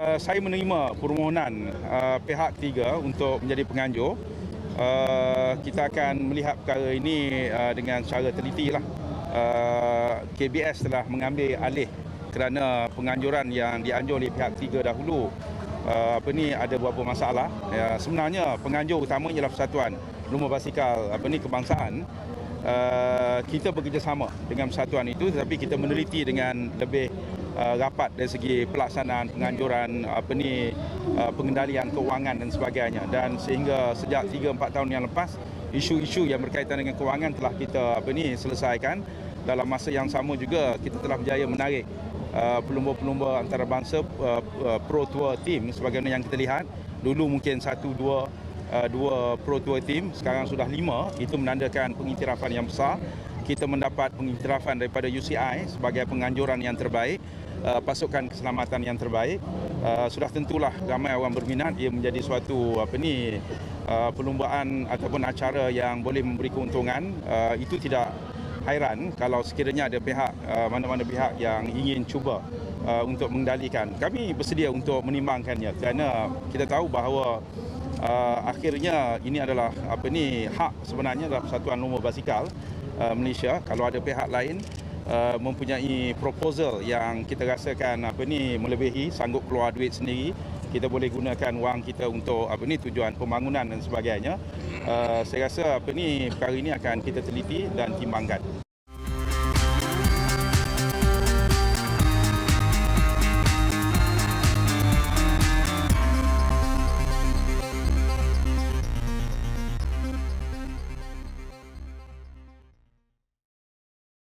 Uh, saya menerima permohonan uh, pihak ketiga untuk menjadi penganjur. Uh, kita akan melihat perkara ini uh, dengan secara teliti lah. Uh, KBS telah mengambil alih kerana penganjuran yang dianjur oleh pihak ketiga dahulu uh, apa ni ada beberapa masalah. Ya, sebenarnya penganjur utama ialah Persatuan Lumba Basikal apa ni kebangsaan. Uh, kita bekerjasama dengan persatuan itu tetapi kita meneliti dengan lebih uh, rapat dari segi pelaksanaan penganjuran apa ni uh, pengendalian keuangan dan sebagainya. Dan sehingga sejak 3 4 tahun yang lepas isu-isu yang berkaitan dengan keuangan telah kita apa ni selesaikan. Dalam masa yang sama juga kita telah berjaya menarik uh, pelumba-pelumba antarabangsa uh, uh, pro tour team sebagaimana yang kita lihat. Dulu mungkin satu dua uh, dua pro tour team sekarang sudah lima. Itu menandakan pengiktirafan yang besar kita mendapat pengiktirafan daripada UCI sebagai penganjuran yang terbaik, uh, pasukan keselamatan yang terbaik. Uh, sudah tentulah ramai orang berminat ia menjadi suatu apa ni uh, perlumbaan ataupun acara yang boleh memberi keuntungan. Uh, itu tidak hairan kalau sekiranya ada pihak uh, mana-mana pihak yang ingin cuba uh, untuk mengendalikan. Kami bersedia untuk menimbangkannya kerana kita tahu bahawa uh, akhirnya ini adalah apa ni hak sebenarnya adalah Persatuan Lumba Basikal Malaysia kalau ada pihak lain mempunyai proposal yang kita rasakan apa ni melebihi sanggup keluar duit sendiri kita boleh gunakan wang kita untuk apa ni tujuan pembangunan dan sebagainya uh, saya rasa apa ni perkara ini akan kita teliti dan timbangkan